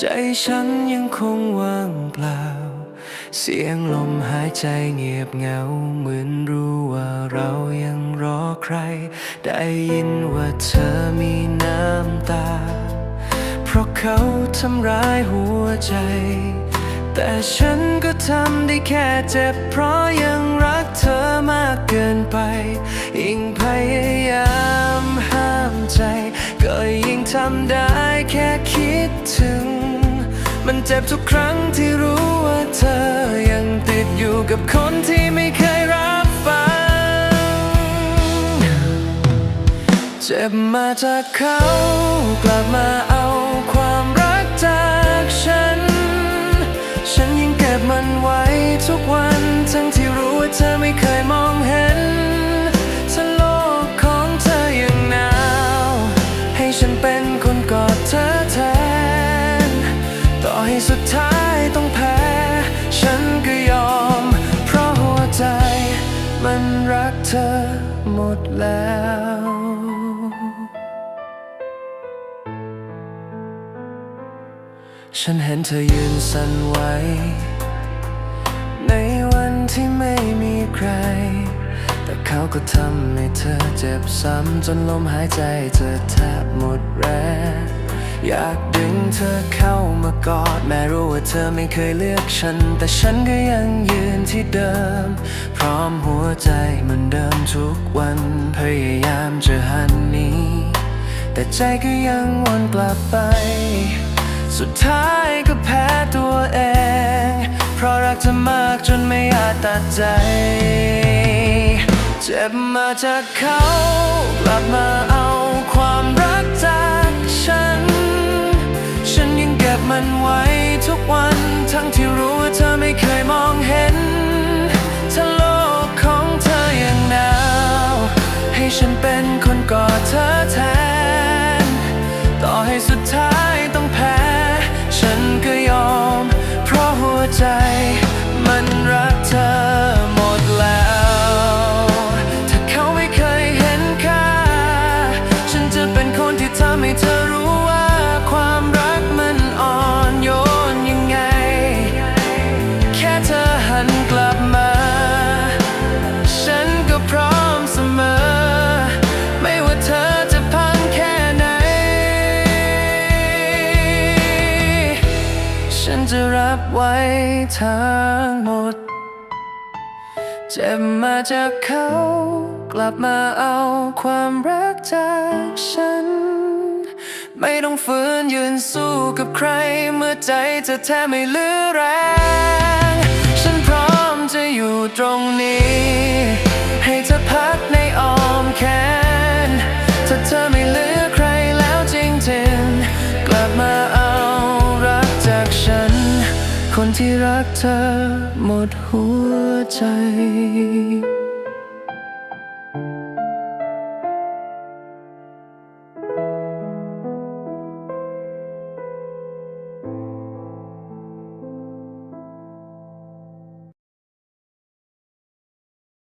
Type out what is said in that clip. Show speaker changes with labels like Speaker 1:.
Speaker 1: ใจฉันยังคงว่างเปล่า เสียงลมหายใจเงียบเหงา เหมือนรู้ว่าเรายังรอใคร ได้ยินว่าเธอมีน้ำตา เพราะเขาทำร้ายหัวใจ แต่ฉันก็ทำได้แค่เจ็บเพราะยังรักเธอมากเกินไป มันเจ็บทุกครั้งที่รู้ว่าเธอยังติดอยู่กับคนที่ไม่เคยรับฟัง เจ็บมาจากเขากลับมาเอา แล้ว ฉันเห็นเธอยืนสั่นไหวในวันที่ไม่มีใคร แต่เขาก็ทำให้เธอเจ็บซ้ำจนลมหายใจเธอแทบหมดแรง อยากดึงเธอเข้ามากอดแม้รู้ว่าเธอไม่เคยเลือกฉัน แต่ฉันก็ยังยืนที่เดิม พร้อมหัวใจเหมือนเดิมทุกวันพยายามจะหันนี้ แต่ใจก็ยังวนกลับไป สุดท้ายก็แพ้ตัวเอง เพราะรักเธอมากจนไม่อาจตัดใจ เจ็บมาจากเขากลับมาเอาความ ให้สุดท้ายต้องแพ้ ฉันก็ยอม เพราะหัวใจ มันรักเธอหมดแล้ว ถ้าเขาไม่เคยเห็นค่า ฉันจะเป็นคนที่ทำให้เธอรู้ จะรับไว้ทั้งหมด เจ็บมาจากเขา กลับมาเอาความรักจากฉัน ไม่ต้องฝืนยืนสู้กับใคร เมื่อใจจะแทบไม่เหลือแรง ฉันพร้อมจะอยู่ตรงนี้ รักเธอหมดหัวใจ